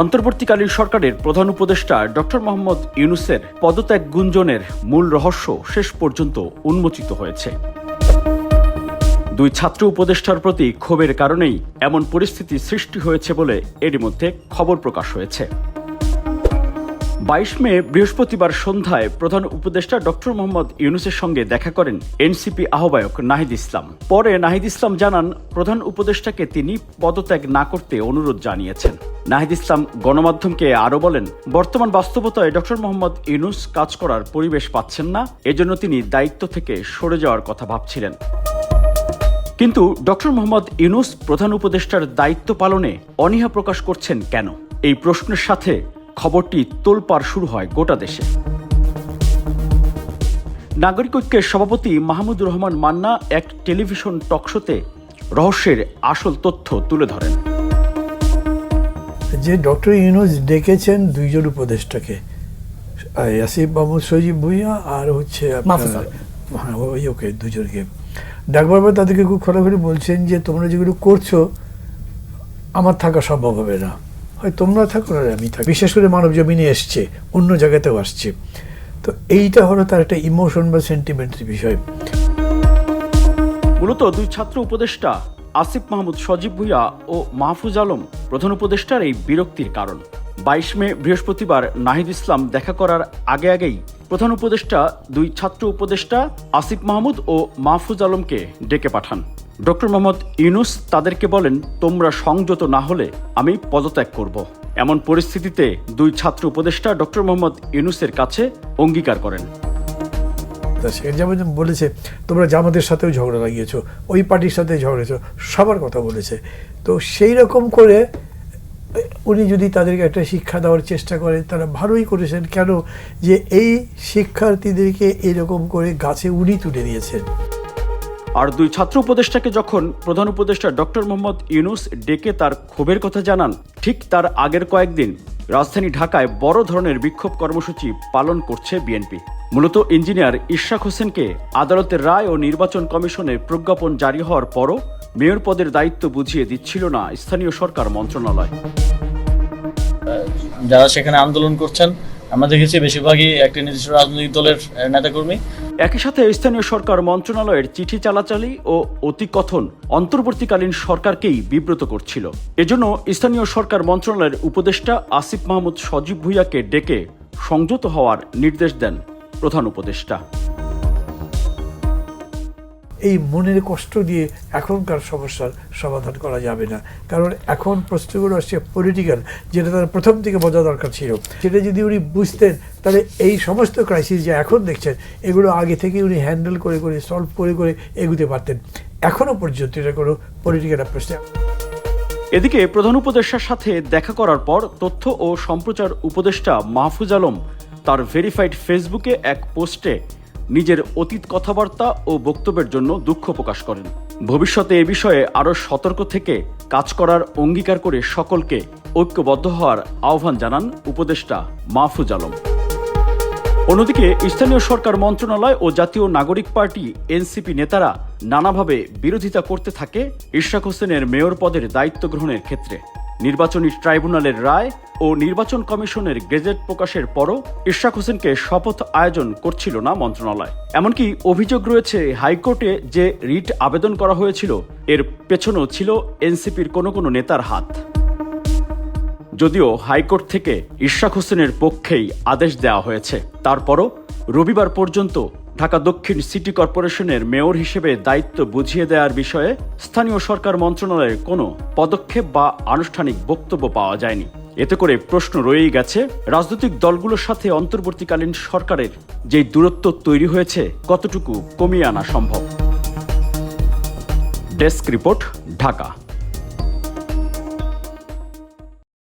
অন্তর্বর্তীকালীন সরকারের প্রধান উপদেষ্টা ডক্টর মোহাম্মদ ইউনুসের পদত্যাগ গুঞ্জনের মূল রহস্য শেষ পর্যন্ত উন্মোচিত হয়েছে। দুই ছাত্র উপদেষ্টার প্রতি ক্ষোভের কারণেই এমন পরিস্থিতি সৃষ্টি হয়েছে বলে এরই মধ্যে খবর প্রকাশ হয়েছে। বাইশ মে বৃহস্পতিবার সন্ধ্যায় প্রধান উপদেষ্টা ডক্টর মোহাম্মদ ইউনুসের সঙ্গে দেখা করেন এনসিপি আহ্বায়ক নাহিদ ইসলাম। পরে নাহিদ ইসলাম জানান, প্রধান উপদেষ্টাকে তিনি পদত্যাগ না করতে অনুরোধ জানিয়েছেন। নাহিদ ইসলাম গণমাধ্যমকে আরও বলেন, বর্তমান বাস্তবতায় ডক্টর মোহাম্মদ ইউনুস কাজ করার পরিবেশ পাচ্ছেন না, এজন্য তিনি দায়িত্ব থেকে সরে যাওয়ার কথা ভাবছিলেন। কিন্তু ডক্টর মোহাম্মদ ইউনুস প্রধান উপদেষ্টার দায়িত্ব পালনে অনীহা প্রকাশ করছেন কেন? এই প্রশ্নের সাথে খবরটি তোলপাড় শুরু হয় গোটা দেশে। নাগরিক ঐক্যের সভাপতি মাহমুদুর রহমান মান্না এক টেলিভিশন টকশোতে রহস্যের আসল তথ্য তুলে ধরেন। যে ডক্টর ইউনুস ডেকেছেন দুইজন উপদেষ্টাকে আসিফ মাহমুদ সজিব ভুইয়া আর হচ্ছে হ্যাঁ ওই ওকে দুজনকে। ডাকবার তাদেরকে খুব খোলাখুলি বলছেন যে তোমরা যেগুলো করছ আমার থাকা সম্ভব হবে না। হয় তোমরা থাকো না আমি থাকি। বিশেষ করে মানব জমিনে এসছে অন্য জায়গাতেও আসছে। তো এইটা হলো তার একটা ইমোশন বা সেন্টিমেন্টের বিষয়। মূলত দুই ছাত্র উপদেষ্টা আসিফ মাহমুদ সজীব ভুইয়া ও মাহফুজ আলম প্রধান উপদেষ্টার এই বিরক্তির কারণ। বাইশ মে বৃহস্পতিবার নাহিদ ইসলাম দেখা করার আগে আগেই প্রধান উপদেষ্টা, দুই ছাত্র উপদেষ্টা আসিফ মাহমুদ ও মাহফুজ আলমকে ডেকে পাঠান। ডক্টর মোহাম্মদ ইউনুস তাদেরকে বলেন, তোমরা সংযত না হলে আমি পদত্যাগ করব। এমন পরিস্থিতিতে দুই ছাত্র উপদেষ্টা ডক্টর মোহাম্মদ ইউনুসের কাছে অঙ্গীকার করেন। তা সে যেমন বলেছে, তোমরা জামাতের সাথেও ঝগড়া লাগিয়েছো, ওই পার্টির সাথে ঝগড়েছো সবার কথা বলেছে। তো সেই রকম করে, উনি যদি তাদেরকে একটা শিক্ষা দেওয়ার চেষ্টা করেন তারা ভালোই করেছেন। কেন? যে এই শিক্ষার্থীদেরকে এরকম করে গাছে উনি তুলে দিয়েছেন। আর দুই ছাত্র উপদেষ্টাকে যখন প্রধান উপদেষ্টা ডক্টর মোহাম্মদ ইউনুস ডেকে তার ক্ষোভের কথা জানান, ঠিক তার আগের কয়েকদিন রাজধানী ঢাকায় বড় ধরনের বিক্ষোভ কর্মসূচি পালন করছে বিএনপি। মূলত ইঞ্জিনিয়ার ইশাক হোসেনকে আদালতের রায় ও নির্বাচন কমিশনের প্রজ্ঞাপন জারি হওয়ার পরও মেয়র পদের দায়িত্ব বুঝিয়ে দিচ্ছিল না স্থানীয় সরকার মন্ত্রণালয়। যারা সেখানে আন্দোলন করছেন আমরা দেখেছি বেশিরভাগই একটি নির্দিষ্ট রাজনৈতিক দলের নেতাকর্মী। একই সাথে স্থানীয় সরকার মন্ত্রণালয়ের চিঠি চালাচালি ও অতিকথন অন্তর্বর্তীকালীন সরকারকেই বিব্রত করছিল। এজন্য স্থানীয় সরকার মন্ত্রণালয়ের উপদেষ্টা আসিফ মাহমুদ সজীব ভুইয়াকে ডেকে সংযত হওয়ার নির্দেশ দেন। প্রধান উপদেষ্টা। এই মনের কষ্ট দিয়ে এখনকার সমস্যার সমাধান করা যাবে না। কারণ এখন প্রশ্নগুলো আসছে পলিটিক্যাল যেটা তার প্রথম থেকে বোঝা দরকার ছিল। সেটা যদি উনি বুঝতেন তাহলে এই সমস্ত ক্রাইসিস যে এখন দেখছেন এগুলো আগে থেকে উনি হ্যান্ডেল করে করে সলভ করে করে এগুতে পারতেন। এখনও পর্যন্ত এটা কোনো পলিটিক্যাল অ্যাপ্রোচ এদিকে প্রধান উপদেষ্টার সাথে দেখা করার পর তথ্য ও সম্প্রচার উপদেষ্টা মাহফুজ আলম তার ভেরিফাইড ফেসবুকে এক পোস্টে নিজের অতীত কথাবার্তা ও বক্তব্যের জন্য দুঃখ প্রকাশ করেন। ভবিষ্যতে এ বিষয়ে আরও সতর্ক থেকে কাজ করার অঙ্গীকার করে সকলকে ঐক্যবদ্ধ হওয়ার আহ্বান জানান উপদেষ্টা মাহফুজ আলম। অন্যদিকে, স্থানীয় সরকার মন্ত্রণালয় ও জাতীয় নাগরিক পার্টি এনসিপি নেতারা নানাভাবে বিরোধিতা করতে থাকে ইশরাক হোসেনের মেয়র পদের দায়িত্ব গ্রহণের ক্ষেত্রে। নির্বাচনী ট্রাইব্যুনালের রায় ও নির্বাচন কমিশনের গেজেট প্রকাশের পরও ইশরাক হোসেনকে শপথ আয়োজন করছিল না মন্ত্রণালয়। এমনকি অভিযোগ রয়েছে হাইকোর্টে যে রিট আবেদন করা হয়েছিল, এর পেছনেও ছিল এনসিপির কোনো কোনো নেতার হাত। যদিও হাইকোর্ট থেকে ইশরাক হোসেনের পক্ষেই আদেশ দেওয়া হয়েছে। তারপরও রবিবার পর্যন্ত ঢাকা দক্ষিণ সিটি কর্পোরেশনের মেয়র হিসেবে দায়িত্ব বুঝিয়ে দেওয়ার বিষয়ে স্থানীয় সরকার মন্ত্রণালয়ের কোনো পদক্ষেপ বা আনুষ্ঠানিক বক্তব্য পাওয়া যায়নি। এতে করে প্রশ্ন রয়েই গেছে, রাজনৈতিক দলগুলোর সাথে অন্তর্বর্তীকালীন সরকারের যে দূরত্ব তৈরি হয়েছে, কতটুকু কমিয়ে আনা সম্ভব? Desk report, Dhaka.